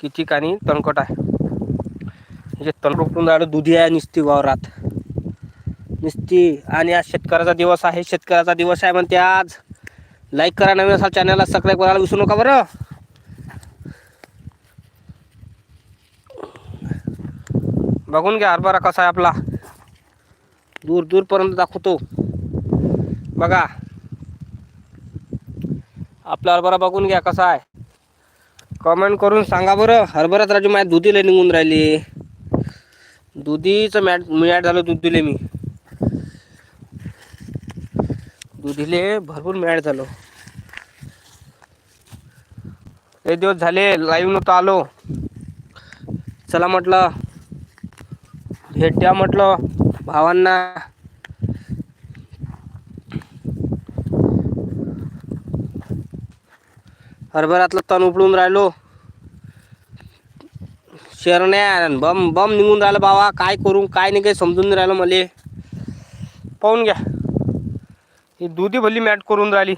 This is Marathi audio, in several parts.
किती आणि तणकट आहे. म्हणजे तणकटून झालं दुधी आहे निस्ती वावरात. निस्ती आणि आज शेतकऱ्याचा दिवस आहे शेतकऱ्याचा दिवस आहे म्हणते आज. लाईक करा नवीन असाल चॅनलला सबस्क्राईब करायला विसरू नका बरं. बघून घ्या हरभरा कसा आहे आपला. दूर दूरपर्यंत दाखवतो. बघा. आपला हरभरा बघून घ्या कसा आहे. कमेंट करून सांगा बरं. हरभरात राजू माझ्या दुधीला निघून राहिली. दुधीचं मॅट मॅट झालं दुधीले मी. दुधीले भरपूर मॅट झालो. एक दिवस झाले लाईव्ह नव्हतं आलो. चला म्हटलं भेट्या म्हटलं भावांना. हरभऱ्यातला तण उपडून राहिलो. शेरण्या बम बम निघून राहिलं बाबा. काय करू काय नाही काही समजून नाही राहिलं मले. पाहून घ्या. ही दुधी भल्ली मॅट करून राहिली.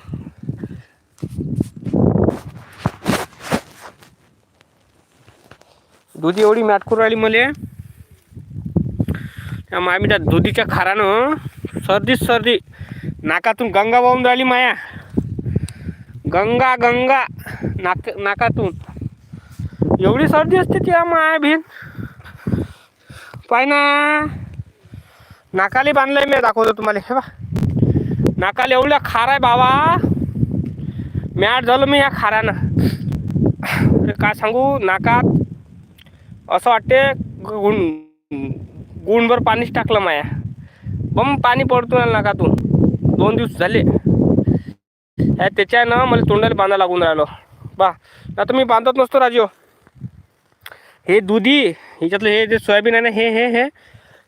दुधी एवढी मॅट करून राहिली मले. त्या मामी दुधीच्या खारानं सर्दीच सर्दी नाकातून गंगा वाहून राहिली माया. गंगा गंगा नाक नाकातून. एवढी सर्दी असते त्या माया भीन पाय ना. नाकाले बांधलंय मी दाखवतो तुम्हाला हे बा नाकाला एवढ्या खार आहे बाबा. मॅट झालो मी या खारानं. अरे काय सांगू नाकात असं वाटते गुण गुणभर पाणीच टाकलं माया. बम पाणी पडतो ना नाकातून. दोन दिवस झाले. ह्या त्याच्यानं मला तोंडाला बांधा लागून राहिलो. बा आता मी बांधत नसतो राजू. हे दुधी ह्याच्यातलं हे जे सोयाबीन आहे ना हे हे हे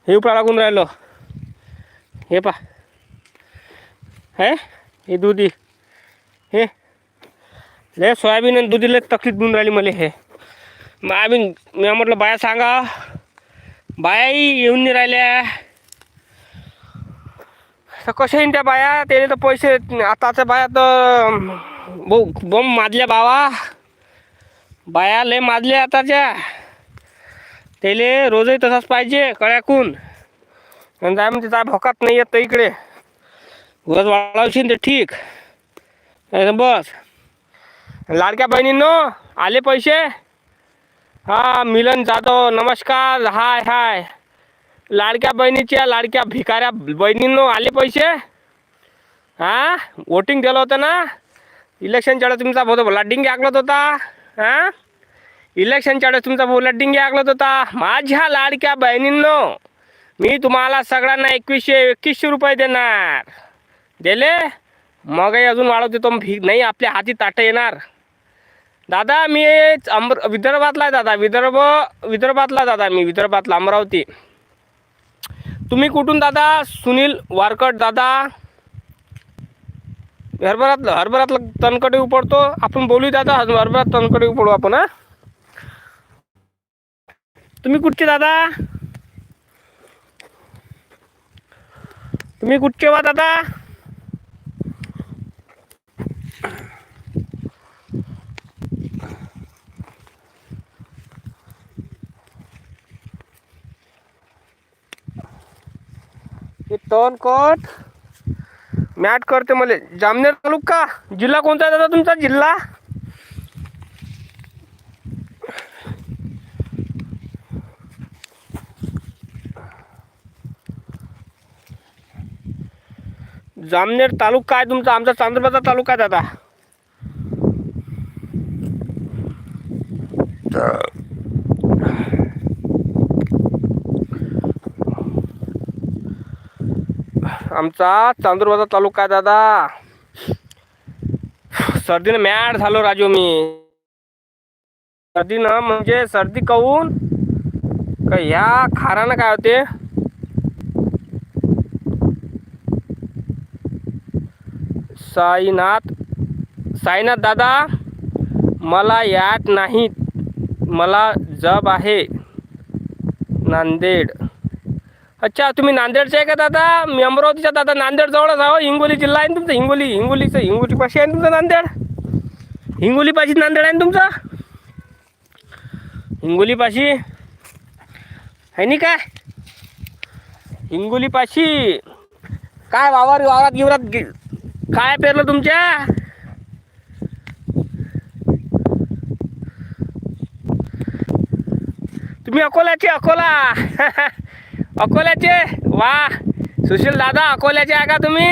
हे उपळा लागून राहिलं. हे पा. हे हे दुधी. हे. लय सोयाबीन आणि दुधीला तकलीफ देऊन राहिली मला हे. मग आम्ही मी म्हटलं बाया सांगा. बायाही येऊन नाही राहिल्या. तर कशा येईन त्या बाया? त्याने तर पैसे आताच्या बाया तर बहु बम माजल्या बावा बाया लय माजल्या आताच्या. त्याले रोजही तसाच पाहिजे कळ्याकून. आणि जाय म्हणते जाय भोकात नाही येत तर इकडे. गज वाढवशील ते ठीक. नाही तर बस. लाडक्या बहिणींनो आले पैसे. हा मिलन जाधव नमस्कार. हाय हाय. लाडक्या बहिणीच्या लाडक्या भिकाऱ्या बहिणींनो आले पैसे. हा? वोटिंग दिलं होतं ना? इलेक्शनच्या वेळेस तुमचा भाऊ लड्डिंग आगलत होता. हा? इलेक्शनच्या वेळेस तुमचा भाऊ लड्डिंग आगलत होता. माझ्या लाडक्या बहिणींनो मी तुम्हाला सगळ्यांना एकवीसशे एकवीसशे रुपये देणार. दिले? मगही अजून वाढवते देतो भी नाही आपल्या हाती ताटं येणार. दादा मी अमर विदर्भातला आहे दादा. विदर्भ विदर्भातला दादा मी. विदर्भातला अमरावती. तुम्ही कुठून दादा? सुनील वारकट दादा. हरभरातलं हरभरातलं तणकडे उपडतो आपण बोलू दादा. हरभरात तणकडे उपडू आपण हा? तुम्ही कुठचे दादा? तुम्ही कुठचे वा दादा? हे कोट. मॅट करते मला. जामनेर तालुका? जिल्हा कोणता आहे दादा तुमचा? जिल्हा? जामनेर तालुका आहे तुमचा. आमचा चांदुरबाजार तालुका आहे दादा. आमचा चांदूरबाजार तालुका आहे दादा. सर्दीनं मॅड झालो राजू मी. सर्दीनं म्हणजे सर्दी कहून का ह्या खारानं काय होते? साईनाथ साईनाथ दादा मला यात नाहीत. मला जब आहे नांदेड. अच्छा तुम्ही नांदेडचे आहे का दादा? मी अमरावतीच्या दादा. नांदेड जवळच आहो हिंगोली जिल्हा आहे ना तुमचा? हिंगोली हिंगोलीचं हिंगोली पाशी आहे ना तुमचं नांदेड? हिंगोली पाशी नांदेड आहे ना तुमचं? हिंगोलीपाशी? आहे नी काय? हिंगोलीपाशी. काय वावर वावरात गिवरात गे- काय पेरलं तुमच्या? तुम्ही अकोल्याचे अकोला. अकोल्याचे? वा. सुशील दादा अकोल्याचे आहे का तुम्ही?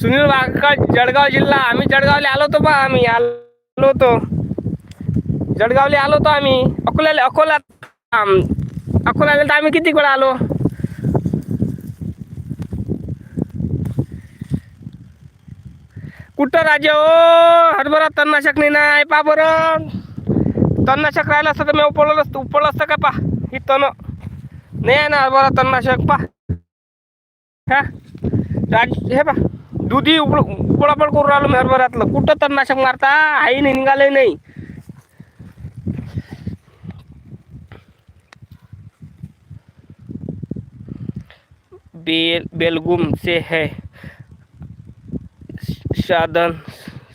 सुनील वाकड जळगाव जिल्हा. आम्ही जळगावला आलो होतो बा आम्ही आलो होतो. जळगावला आलो होतो आम्ही. अकोल्याला अकोला आम, अकोल्याला तर आम्ही किती वेळा आलो? कुठं राजे ओ हरभरा तणनाशक नाही नाही पा बरं. तणनाशक राहिलं असतं तर मी उपळलं असतं उपळलं असतं का पा ही तण. नाही आहे ना हरभरा तणनाशक पा हा राज हे पा दुधी उबळ उपळापड करून राहिलो मी हरभऱ्यातलं कुठं तणनाशक मारता आई नाही निघाले नाही बेल बेलगुम से है साधन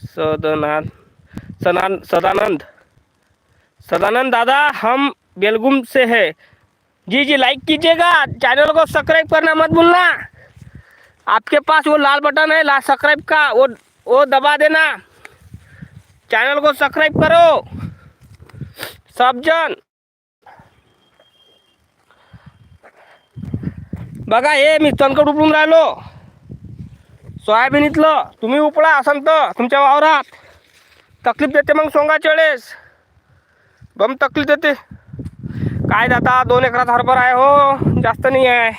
सदनान सदान सदानंद सदानंद दादा हम बेलगुम से है जी जी लाइक कीजिएगा। चैनल को सब्सक्राइब करना मत भूलना। आपके पास वो लाल बटन है लाल सब्सक्राइब का वो वो दबा देना। चैनल को सब्सक्राइब करो। सब जन। बघा हे मी तणकट उपडून राहिलो। सोयाबीनीतलं तुम्ही उपळा असन तर तुमच्या वावरात। तकलीफ देते मग सोंगाच्या वेळेस बम तकलीफ देते। काय दाता दोन एकरात हरभरा आहे हो. जास्त नाही आहे.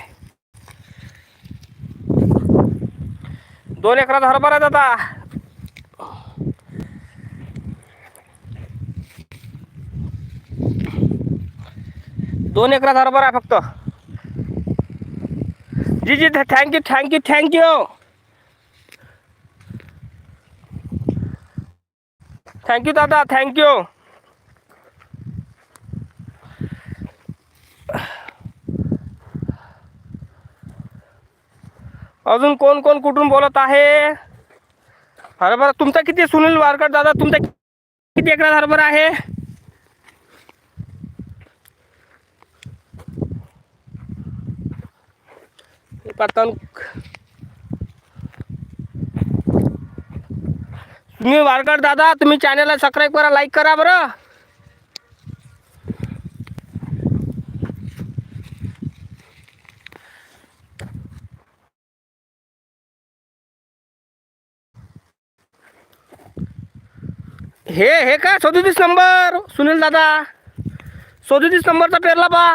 दोन एकरात हरभरा दादा दोन एकरात हरभरा आहे फक्त. जी जी thank you thank you thank you thank you दादा थँक्यू अजून कोण कोण कुठून बोलत आहे? हरभरा तुमचा किती सुनील वारकर दादा तुमचा किती एकरात हरभरा आहे? हे तुम्ही वारकर दादा तुम्ही चॅनलला सबस्क्राईब करा लाईक करा बरं. हे हे काय? सदोतीस नंबर. सुनील दादा. सदोतीस नंबरचा पेरला बा.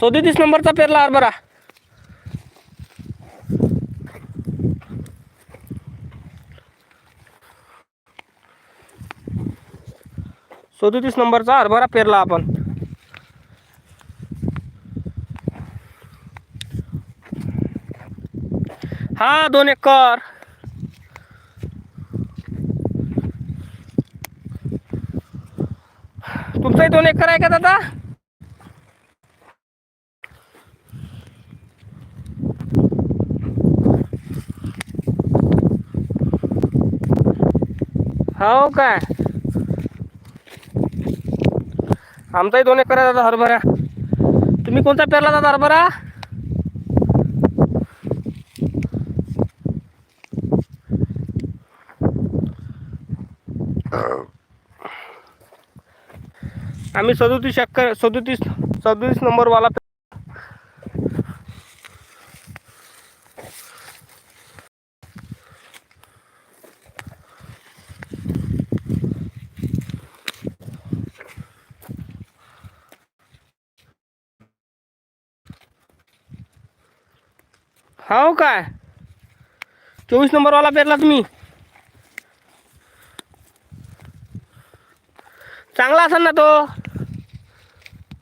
सदोतीस नंबरचा पेरला हरभरा सदोतीस नंबरचा हरभरा पेरला आपण. हा दोन एकर. तुमचाही दोन एकर आहे का दादा? हो काय आमचाही दोन एकर आहे दादा हरभरा. तुम्ही कोणता पेरला दादा हरभरा? आम्ही सदोतीस एकर सदोतीस सदोतीस नंबरवाला हो काय? चोवीस नंबरवाला पेरला तुम्ही. चांगला असाल ना तो.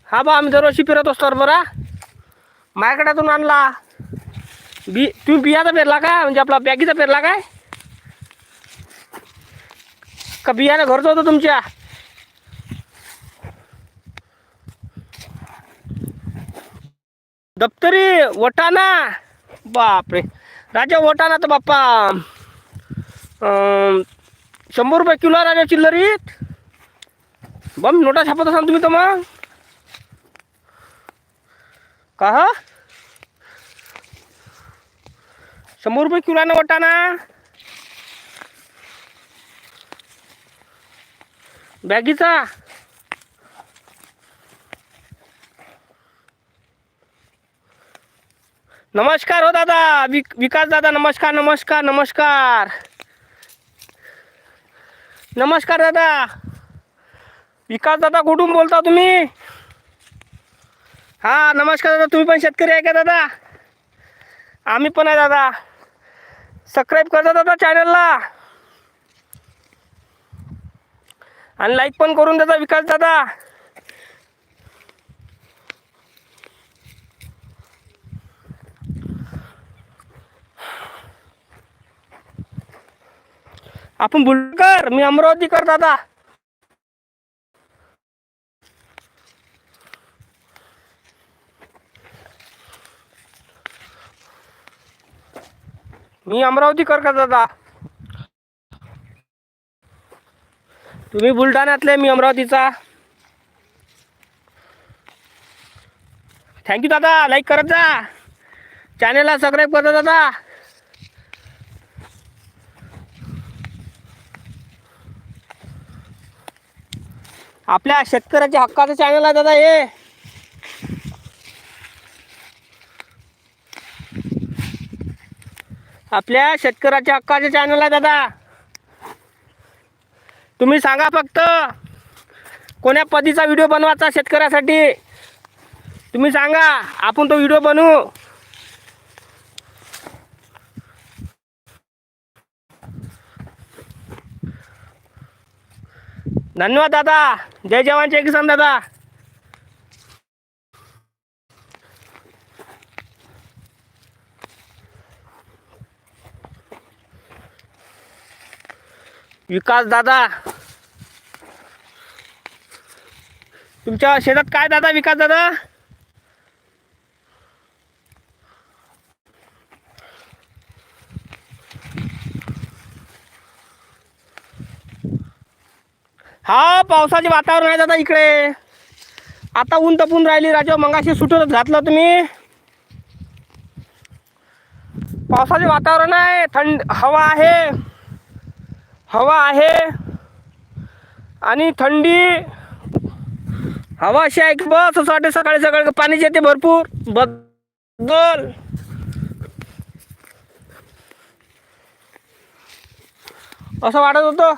हा बा आम्ही दरवर्षी फिरत असतो बरा. माझ्याकड्यातून आणला. बी तुम्ही बियाचा पेरला का म्हणजे आपला बॅगीचा पेरला काय? का बियाणं घरचं होतं तुमच्या? दप्तरी वटाणा. बापरे. राजा वटाणा तर बाप्पा. शंभर रुपये किलो राजा चिल्लरीत. बम नोटा छापत असाल तुम्ही तर मग. का हा शंभर रुपये किलोनं वाटाणा. बॅगीचा. नमस्कार हो दादा विक विकास दादा नमस्कार नमस्कार नमस्कार. नमस्कार दादा. विकास दादा कुठून बोलता तुम्ही? हा नमस्कार दादा तुम्ही पण शेतकरी आहे का दादा? आम्ही पण आहे दादा. सबस्क्राईब करता दादा चॅनलला आणि लाईक पण करून देता विकास दादा. आपण बुलकर मी अमरावती कर दादा. मी अमरावतीकर का दादा? तुम्ही बुलढाण्यातले मी अमरावतीचा. थँक्यू दादा लाईक करत जा. चॅनेलला सबस्क्राईब करता दादा. आपल्या शेतकऱ्याच्या हक्काचं चॅनल आहे दादा हे. आपल्या शेतकऱ्याच्या हक्काचे चॅनल आहे दादा. तुम्ही सांगा फक्त कोण्या पदीचा व्हिडिओ बनवायचा शेतकऱ्यासाठी? तुम्ही सांगा आपण तो व्हिडिओ बनवू. धन्यवाद दादा. जय जवान जय किसान दादा. विकास दादा. तुमच्या शेतात काय दादा विकास दादा? हा पावसाचे वातावरण आहे दादा इकडे. आता ऊन तपून राहिली राजा मंगाशी सुटत घातलं तुम्ही. पावसाचे वातावरण आहे थंड हवा आहे. हवा आहे आणि थंडी. हवा अशी आहे की बस असं वाटते सकाळी सकाळी पाणी येते भरपूर. बदल. असं वाटत होतं.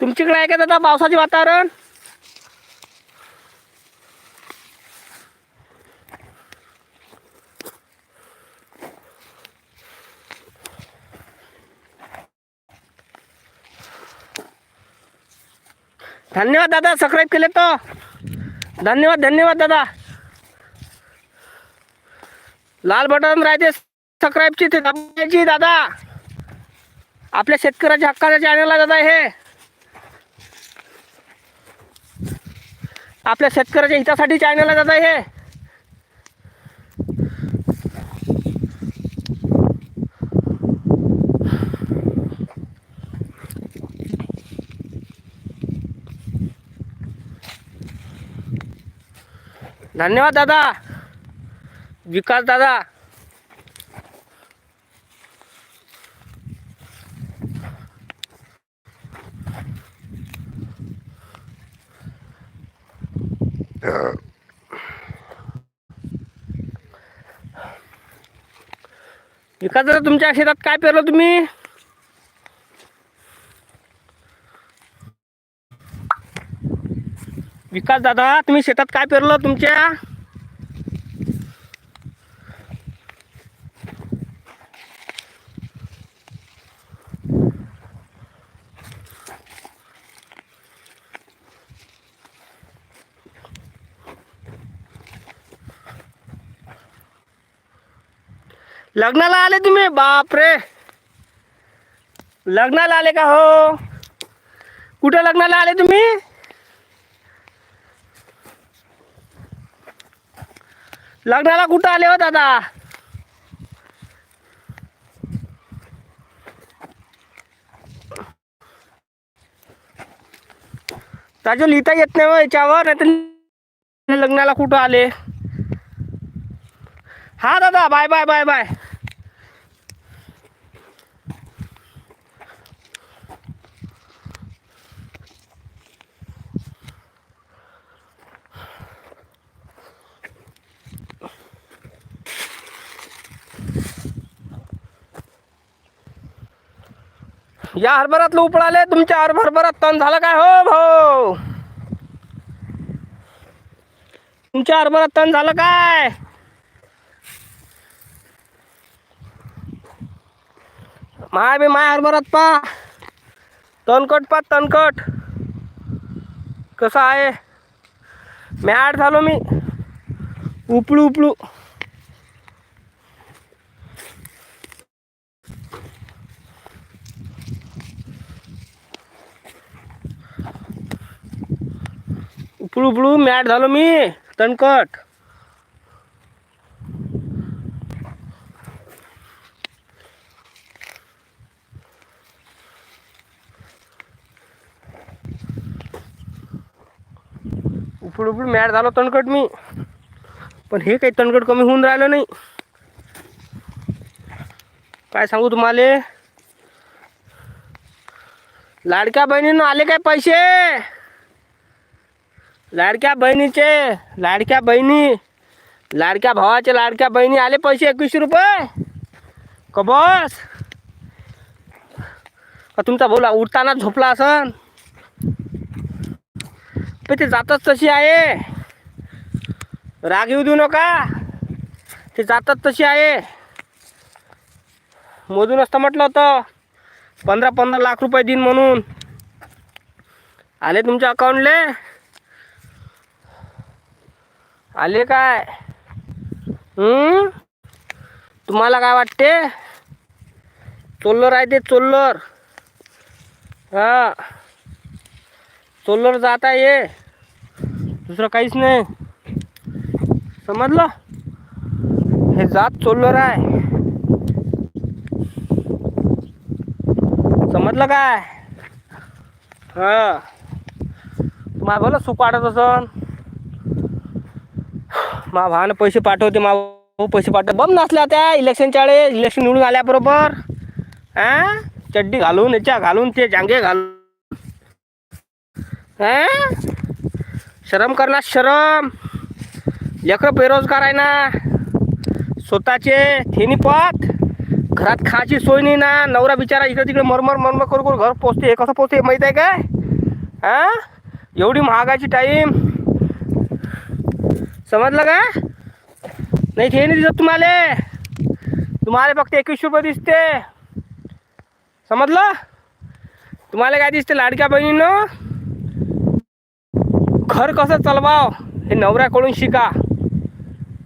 तुमच्याकडे आहे का दादा पावसाचे वातावरण? धन्यवाद दादा सबस्क्राईब केले तर. धन्यवाद धन्यवाद दादा. लाल बटन राहते सबस्क्राईबची ते दाबायची दादा. आपल्या शेतकऱ्याच्या हक्काच्या चॅनलला दादा हे. आपल्या शेतकऱ्याच्या हितासाठी चॅनल आहे दादा हे. धन्यवाद दादा. विकास दादा. विकास दादा तुमच्या शेतात काय पेरलं तुम्ही? विकास दादा तुम्ही शेतात काय पेरलं तुमच्या? लग्नाला आले तुम्ही? बापरे! लग्नाला आले का हो? कुठे लग्नाला आले तुम्ही? लग्नाला कुठं आले हो दादा? राजू लिहिता येत नाही मग याच्यावर लग्नाला कुठं आले? हा दादा बाय बाय बाय बाय. या हरभरातलं उपळाले तुमच्या हरभरभरात तण झालं काय? हो भाऊ. तुमच्या हरभरात तण झालं काय? माय बी माय हरभरात पा. तणकट पा तणकट. कसं आहे? मॅड झालो मी. उपळू उपळू. उपळू उपळू मॅट झालो मी. तणकट. उपळू उपळू मॅट झालो तणकट मी. पण हे काही तणकट कमी होऊन राहिलं नाही. काय सांगू तुम्हाला? लाडक्या बहिणीनं आले काय पैसे? लाडक्या बहिणीचे लाडक्या बहिणी लाडक्या भावाचे लाडक्या बहिणी आले पैसे एकवीसशे रुपये. का बस? का तुमचा बोला उठताना झोपला असन? पण ते जातच तशी आहे. राग येऊ देऊ नका. ते जातच तशी आहे. मोजून असतं म्हटलं होतं पंधरा पंधरा लाख रुपये देईन म्हणून. आले तुमच्या अकाउंटले आले काय? हम्म? तुम्हाला काय वाटते? चोल्लर आहे ते चोल्लर. हा. चोल्लर जात आहे दुसरं काहीच नाही. समजलं? हे जात चोल्लर आहे. समजलं काय? हा. तुम्हाला बोला सुपाडत असन? मा भावानं पैसे पाठवते मा भाऊ पैसे पाठव बम नसल्या त्या इलेक्शनच्या वेळेस इलेक्शन निवडून आल्याबरोबर हा चड्डी घालून याच्या घालून ते जांगे घालून. हा शरम करणार शरम. लेकरं बेरोजगार आहे ना. स्वतःचे थेनी पत घरात खायची सोय नाही ना. नवरा बिचारा इकडे तिकडे मरमर मरमर करू करू घर पोचते. हे कसं पोचते माहीत आहे काय? आ? एवढी महागाची टाईम समजलं का? नाही ते नाही दिसत तुम्हाला. तुम्हाला फक्त एकवीसशे रुपये दिसते. समजलं? तुम्हाला काय दिसते लाडक्या बहिणीनं? घर कसं चालवाव? हे नवऱ्याकडून शिका.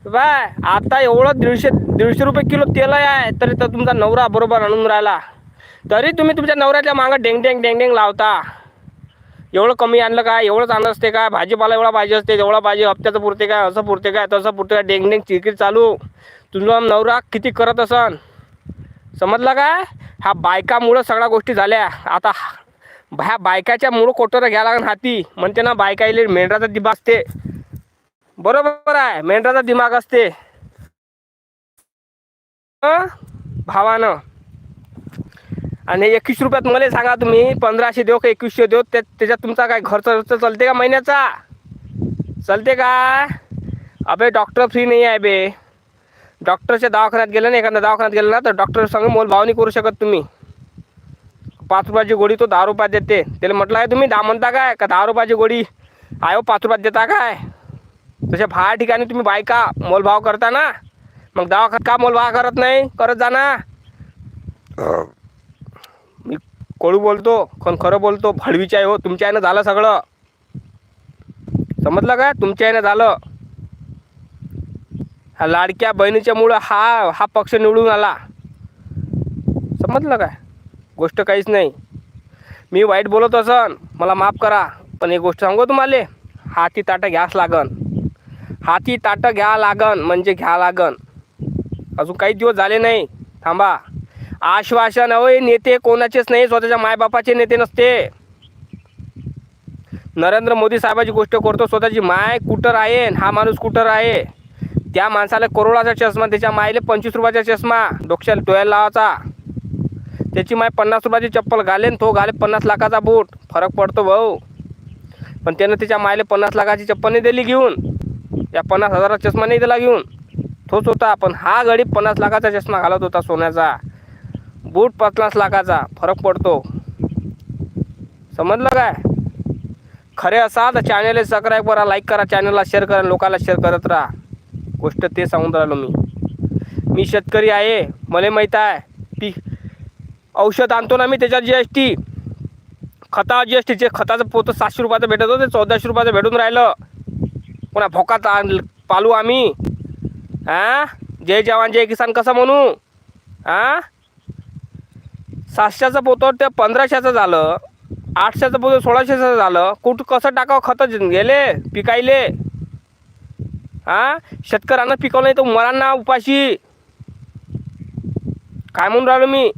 बाय आता एवढं दीडशे दीडशे रुपये किलो तेल आहे तरी तर तुमचा नवरा बरोबर आणून राहिला. तरी तुम्ही तुमच्या नवऱ्याच्या मागं डेंग डेंग डेंग डेंग लावता. एवढं कमी आणलं काय एवढंच आणलं असते काय भाजीपाला एवढा पाहिजे असते एवढा पाहिजे हप्त्याचं पुरते काय असं पुरते काय तसं पुरते काय डेंग डेंग चिरकिर चालू. तुझा नवरा किती करत असन? समजलं काय ह्या बायकामुळं सगळ्या गोष्टी झाल्या. आता ह्या बायकाच्या मुळं कोटोरं घ्यायला लागण हाती. म्हणते ना बायकाईले मेंढराचा दिमाग असते. बरोबर आहे मेंढराचा दिमाग असते. भावानं. आणि एकवीस रुपयात मला सांगा तुम्ही पंधराशे देऊ का एकवीसशे देऊ? त्या त्याच्यात तुमचा काय खर्च चालते का महिन्याचा? चालते का? अबे डॉक्टर फ्री नाही आहे बे. डॉक्टरच्या दवाखान्यात गेलं ना एखाद्या दवाखान्यात गेलं ना तर डॉक्टर संग मोल भाव नाही करू शकत तुम्ही. पाच रुपयाची गोळी तो दहा रुपयात देते. त्याला म्हटलं आहे तुम्ही दहा म्हणता काय? का दहा रुपयाची गोळी? आयो पाच रुपयात देता काय? तशा बाहेर ठिकाणी तुम्ही बायका मोलभाव करता ना. मग दवाखान्यात का मोलभाव करत नाही? करत जा ना. कोळू बोलतो पण खरं बोलतो भडवीच्या आहे हो तुमच्या यानं झालं सगळं. समजलं काय तुमच्या यानं झालं. ह्या लाडक्या बहिणीच्यामुळं हा हा पक्ष निवडून आला. समजलं काय? गोष्ट काहीच नाही. मी वाईट बोलत असन मला माफ करा. पण एक गोष्ट सांगू तुम्हाला हाती ताटं घ्यास लागन. हाती ताटं घ्या लागन म्हणजे घ्या लागन. अजून काही दिवस झाले नाही. थांबा. आश्वासन होय नेते कोणाचेच नाही स्वतःच्या मायबापाचे नेते नसते. नरेंद्र मोदी साहेबाची गोष्ट करतो स्वतःची माय कुटर आहे आणि हा माणूस कुटर आहे त्या माणसाला करोडाचा चष्मा त्याच्या मायले पंचवीस रुपयाचा चष्मा डोक्याला टोयाला लावायचा. त्याची माय पन्नास रुपयाची चप्पल घालेन तो घाले पन्नास लाखाचा बूट. फरक पडतो भाऊ. पण त्यानं त्याच्या मायले पन्नास लाखाची चप्पल नाही दिली घेऊन. या पन्नास हजाराचा चष्मा नाही दिला घेऊन. तोच होता पण हा गडी पन्नास लाखाचा चष्मा घालत होता सोन्याचा. बूट पन्नास लाखाचा फरक पडतो. समजलं काय? खरे असा तर चॅनलला सबस्क्राईब करा लाईक करा चॅनलला शेअर करा लोकांना शेअर करत राहा. गोष्ट ते सांगून राहिलो मी. मी शेतकरी आहे मला माहीत आहे. पीक औषध आणतो ना मी त्याच्यात जी एस टी खता जी एस टीचे खताचं पोतं सातशे रुपयाचं भेटत होतं चौदाशे रुपयाचं भेटून राहिलं. पुन्हा भोकात आण- पालू आम्ही. हां जय जवान जय किसान कसं म्हणू? हां सातशेचं पोतं ते पंधराशेचं झालं. आठशेचं पोतं सोळाशेचं झालं. कुठं कसं टाकावं खतं गेले पिकायले? हां? शेतकऱ्यांना पिकवलं नाही तर मरांना उपाशी. काय म्हणून राहिलो मी?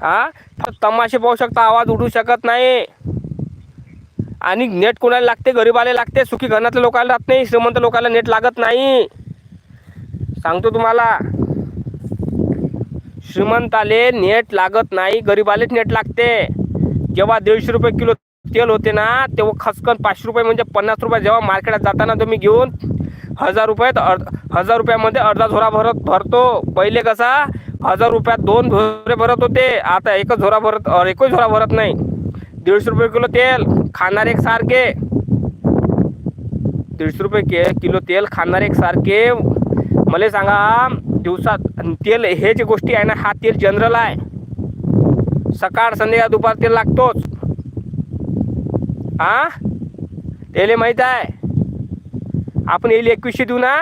हा? फक्त तमाशे पाहू शकता आवाज उठू शकत नाही. आणि नेट कोणाला लागते? गरीबाला लागते. सुखी घरातल्या लोकांना राहत नाही. श्रीमंत लोकांना नेट लागत नाही. सांगतो तुम्हाला. श्रीमंताले नेट लागत नाही गरीबालेच नेट लागते. जेव्हा दीडशे रुपये किलो तेल होते ना तेव्हा खसकन पाचशे रुपये म्हणजे पन्नास रुपये जेव्हा मार्केटात जाताना तुम्ही घेऊन हजार रुपयात अर्ध हजार रुपयामध्ये अर्धा झोरा भरत भरतो. पहिले कसा हजार रुपयात दोन झोरे भरत होते. आता एकच झोरा भरत एकच झोरा भरत नाही. दीडशे रुपये किलो तेल खाणारे एक सारखे. दीडशे रुपये के किलो तेल खाणार एक सारखे. मला सांगा दिवसात. आणि तेल हे जे गोष्टी आहे ना हा तेल जनरल आहे. सकाळ संध्याकाळ दुपार तेल लागतोच. हा त्याला माहीत आहे. आपण येईल एकवीसशे देऊ ना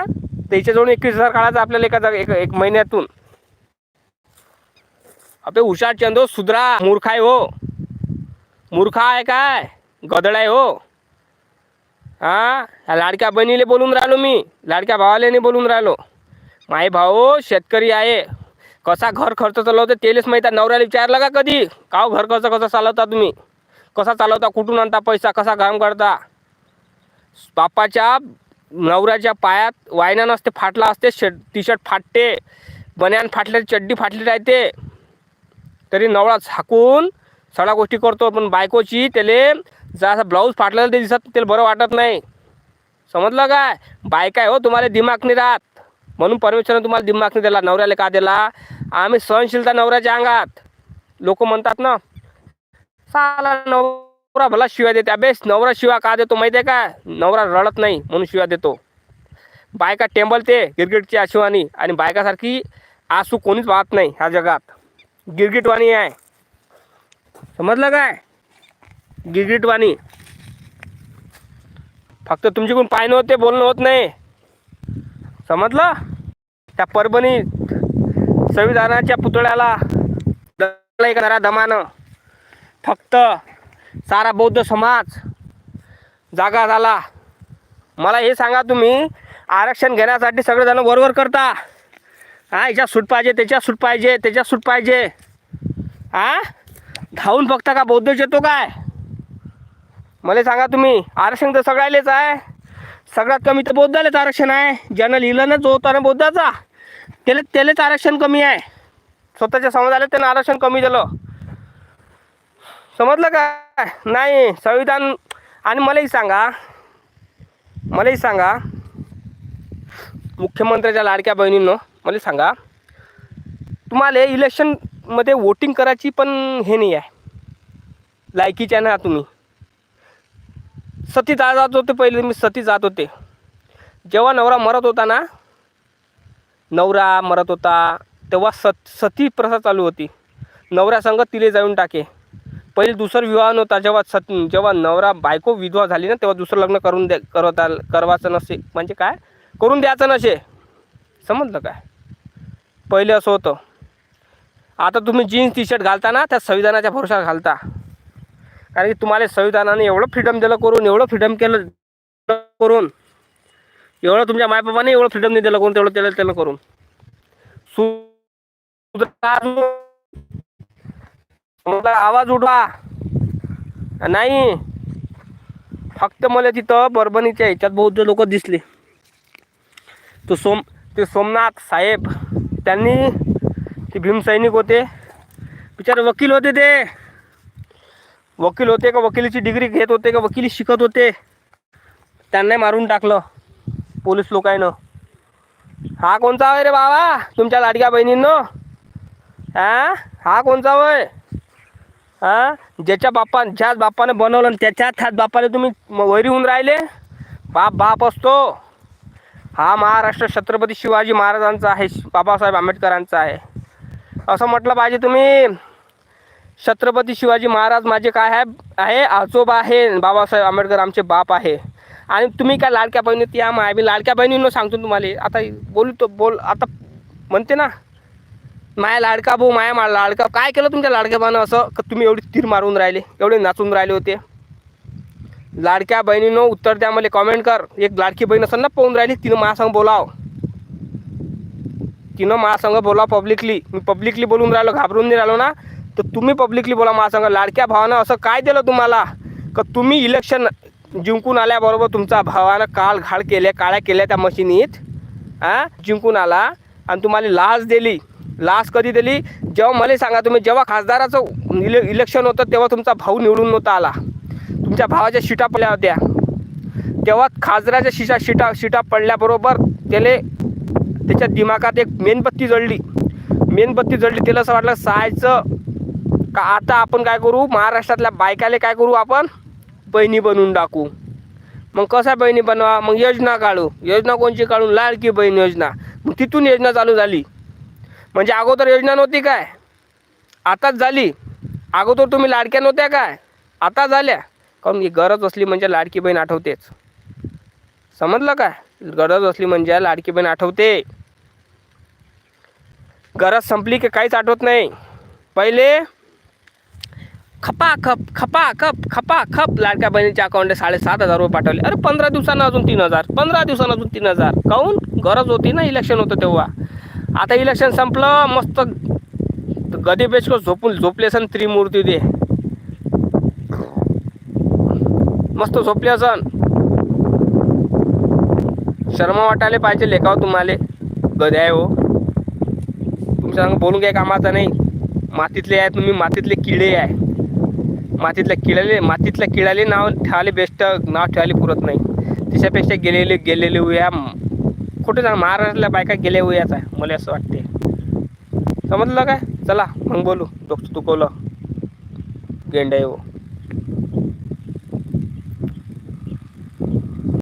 त्याच्याजवळ एकवीस हजार काढायचं आपल्याला एका एक एक महिन्यातून. अबे हुशार चंदो सुधरा मूर्ख आहे हो. मूर्खा आहे काय? गदड आहे हो. हा ह्या लाडक्या बहिणीला बोलून राहिलो मी. लाडक्या भावाला नाही बोलून राहिलो. माई भाऊ शेतकरी आहे. कसा घर खर्च चालवते तेलेच माहीत आहे. नवऱ्याला विचारलं का कधी. का हो घर खर्च कसा चालवता तुम्ही? कसा चालवता? कुठून आणता पैसा? कसा काम करता? बापाच्या नवऱ्याच्या पायात वायना नसते फाटला असते शर्ट टी शर्ट फाटते बन्यान फाटले चड्डी फाटली राहते. तरी नवरा झाकून सगळ्या गोष्टी करतो पण बायकोची त्याले जसा ब्लाऊज फाटलेलं ते दिसत त्याला बरं वाटत नाही. समजलं काय? बायका आहे हो तुम्हाला दिमाग नाही राहत. म्हणून परमेश्वरानं तुम्हाला दिमाग नाही दिला नवऱ्याला का दिला? आम्ही सहनशीलता नवऱ्याच्या अंगात. लोक म्हणतात ना साला नवरा भला शिव्या देते. अबेस नवरा शिवा का देतो माहिती आहे का? नवरा रडत नाही म्हणून शिवा देतो. बायका टेंबलते गिरगिटची आशिवानी आणि बायकासारखी आसू कोणीच वाहत नाही ह्या जगात. गिरगिटवाणी आहे. समजलं काय? गिरगिटवाणी. फक्त तुमच्याकडून पाय नव्हते बोलणं होत नाही. समजलं? त्या परभणीत संविधानाच्या पुतळ्याला दगड करा दमानं? फक्त सारा बौद्ध समाज जागा झाला. मला हे सांगा तुम्ही आरक्षण घेण्यासाठी सगळेजण वरवर करता? हा याच्यात सूट पाहिजे त्याच्यात सूट पाहिजे त्याच्यात सूट पाहिजे. हा? धावून फक्त का बौद्ध येतो काय? मला सांगा तुम्ही आरक्षण तर सगळ्यालेच आहे. सगळ्यात कमी तर बौद्धालाच आरक्षण आहे. ज्यानं लिहिलं ना जो होता ना बौद्धाचा. त्याला त्यालाच आरक्षण कमी आहे. स्वतःच्या समाजाला त्यानं आरक्षण कमी दिलं. समजलं काय नाही संविधान आणि मलाही सांगा. मलाही सांगा. मुख्यमंत्र्याच्या लाडक्या बहिणींनो मला सांगा. तुम्हाला इलेक्शनमध्ये वोटिंग करायची पण हे नाही आहे. लायकीच्या ना तुम्ही. सती जा- जात होते पहिले मी सती जात होते. जेव्हा नवरा मरत होता ना नवरा मरत होता तेव्हा सत सती प्रथा चालू होती. नवऱ्यासंग तिले जाऊन टाके. पहिले दुसरं विवाह नव्हता जेव्हा सत जेव्हा नवरा बायको विधवा झाली ना तेव्हा दुसरं लग्न करून द्या करता करवायचं नसे. म्हणजे काय? करून द्यायचं नसे. समजलं काय? पहिले असं होतं. आता तुम्ही जीन्स टी शर्ट घालता ना त्या संविधानाच्या भरोशावर घालता. कारण की तुम्हाला संविधानाने एवढं फ्रीडम दिलं करून एवढं फ्रीडम केलं करून एवढं तुमच्या मायबापाने एवढं फ्रीडम नाही दिलं करून तेवढं त्याला त्याला करून. आवाज उठवा नाही. फक्त मला तिथं परभणीच्या ह्याच्यात बहुत लोक दिसले. तो सोम ते सोमनाथ साहेब त्यांनी ते भीमसैनिक होते. बिचारे वकील होते ते. वकील होते का वकिलीची डिग्री घेत होते का वकिली शिकत होते? त्यांनाही मारून टाकलं पोलीस लोकांनं हा कोणचा वय रे बाबा तुमच्या लाडक्या बहिणींनो? हा? हा कोणचा वय? हा? ज्याच्या बाप्पा ज्याच बाप्पाने बनवलं आणि त्याच्याच ह्याच बाप्पाने तुम्ही वैरी होऊन राहिले? बाप बाप असतो. हा महाराष्ट्र छत्रपती शिवाजी महाराजांचा आहे बाबासाहेब आंबेडकरांचा आहे. असं म्हटलं पाहिजे तुम्ही. छत्रपती शिवाजी महाराज माझे काय आहे? आहे आजोबा आहे बाबासाहेब आंबेडकर आमचे बाप आहे. आणि तुम्ही काय लाडक्या बहिणीत या? माय मी लाडक्या बहिणीनं सांगतो तुम्हाला. आता बोलू तो बोल आता म्हणते ना माया लाडका भाऊ माया मा लाडका काय केलं तुमच्या लाडक्या भावानं असं? का तुम्ही एवढी तीर मारून राहिले एवढे नाचून राहिले होते? लाडक्या बहिणीनं उत्तर द्या मला कॉमेंट कर. एक लाडकी बहीण असेल ना पाहून राहिली तिनं महासंघ बोलाव. तिनं महासंघ बोलाव पब्लिकली मी पब्लिकली बोलून राहिलो घाबरून नाही राहिलो ना. तर तुम्ही पब्लिकली बोला माझ्यासंग लाडक्या भावानं असं काय दिलं तुम्हाला? का तुम्ही इलेक्शन जिंकून आल्याबरोबर तुमचा भावानं काळ घाळ केल्या काळ्या केल्या त्या मशिनीत? हां जिंकून आला आणि तुम्हाला लाच दिली. लाच कधी दिली? जेव्हा मला सांगा तुम्ही जेव्हा खासदाराचं इले इलेक्शन होतं तेव्हा तुमचा भाऊ निवडून नव्हता आला. तुमच्या भावाच्या शिटा पडल्या होत्या. तेव्हा खासदाराच्या शिशा शिटा शिटा पडल्याबरोबर त्याले त्याच्या दिमागात एक मेणबत्ती जळली. मेणबत्ती जळली त्याला असं वाटलं सायचं का आता आपण काय करू? महाराष्ट्रातल्या बायकाले काय करू आपण? बहिणी बनवून टाकू. मग कसा बहिणी बनवा? मग योजना काढू. योजना कोणची काढून? लाडकी बहीण योजना. मग तिथून योजना चालू झाली. म्हणजे अगोदर योजना नव्हती काय? आताच झाली. अगोदर तुम्ही लाडक्या नव्हत्या काय? आता झाल्या. काहून की गरज असली म्हणजे लाडकी बहीण आठवतेच. समजलं काय? गरज असली म्हणजे लाडकी बहीण आठवते. गरज संपली की काहीच आठवत नाही. पहिले खपा खप खपा खप खपा खप. लाडक्या बहिणीच्या अकाउंटला साडेसात हजार रुपये पाठवले. अरे पंधरा दिवसानं अजून तीन हजार. पंधरा दिवसानं अजून तीन हजार. काहून? गरज होती ना इलेक्शन होतं तेव्हा. आता इलेक्शन संपलं मस्त गदी बेचको झोपून झोपले असन त्रिमूर्ती दे मस्त झोपले असन. शर्मा वाटायला पाहिजे लेखाव तुम्हाला. गद्या आहे हो. तुमच्या संग बोलून काही कामाचा नाही. मातीतले आहे तुम्ही मातीतले किडे आहे. मातीतल्या किड्याले मातीतल्या किळाले नाव ठेवाले बेस्ट नाव ठेवायला पुरत नाही. त्याच्यापेक्षा गेलेले गेलेले उया कुठे सांग महाराष्ट्रातल्या बायका गेल्या उयाच आहे मला असं वाटते समजलं काय? चला मग बोलू. डोकं दुखवलं. गेंडाई हो